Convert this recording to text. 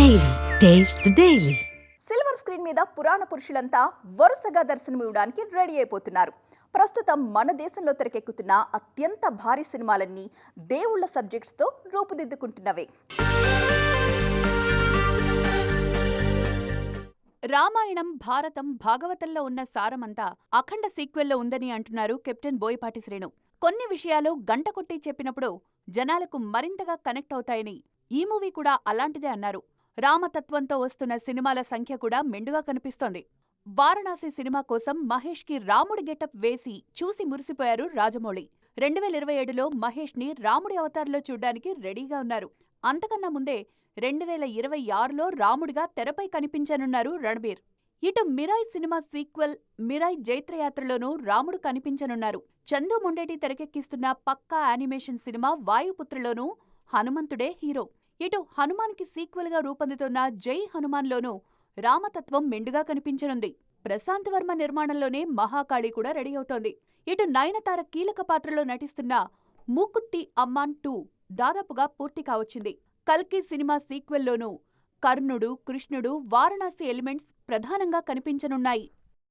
Taste the Daily. Silver screen మీద పురాణ పురుషులంతా వరుసగా దర్శనమివ్వడానికి రెడీ అయిపోతున్నారు. ప్రస్తుతం మన దేశంలో తెరకెక్కుతున్న అత్యంత భారీ సినిమాలన్నీ దేవుళ్ళ సబ్జెక్ట్స్తో రూపుదిద్దుకుంటున్నవే. రామాయణం భారతం భాగవతంలో ఉన్న సారమంతా అఖండ సీక్వెల్లో ఉందని అంటున్నారు కెప్టెన్ బోయపాటి శ్రేణు కొన్ని విషయాలు గంట కొట్టి చెప్పినప్పుడు జనాలకు మరింతగా కనెక్ట్ అవుతాయని ఈ మూవీ కూడా అలాంటిదే అన్నారు. రామతత్వంతో వస్తున్న సినిమాల సంఖ్య కూడా మెండుగా కనిపిస్తోంది. వారణాసి సినిమా కోసం మహేష్కి రాముడి గెటప్ వేసి చూసి మురిసిపోయారు రాజమౌళి. రెండు వేల ఇరవై ఏడులో మహేష్ని రాముడి అవతారంలో చూడ్డానికి రెడీగా ఉన్నారు. అంతకన్నా ముందే రెండు వేల ఇరవై ఆరులో రాముడిగా తెరపై కనిపించనున్నారు రణబీర్. ఇటు మిరాయ్ సినిమా సీక్వెల్ మిరాయ్ జైత్రయాత్రలోనూ రాముడు కనిపించనున్నారు. చందు మొండేటి తెరకెక్కిస్తున్న పక్కా యానిమేషన్ సినిమా వాయుపుత్రలోనూ హనుమంతుడే హీరో. ఇటు హనుమాన్కి సీక్వెల్గా రూపొందుతున్న జై హనుమాన్లోనూ రామతత్వం మెండుగా కనిపించనుంది. ప్రశాంత్ వర్మ నిర్మాణంలోనే మహాకాళి కూడా రెడీ అవుతోంది. ఇటు నయనతార కీలక పాత్రలో నటిస్తున్న మూకుత్తి అమ్మాన్ టూ దాదాపుగా పూర్తి కావచ్చింది. కల్కి సినిమా సీక్వెల్లోనూ కర్ణుడు కృష్ణుడు వారణాసి ఎలిమెంట్స్ ప్రధానంగా కనిపించనున్నాయి.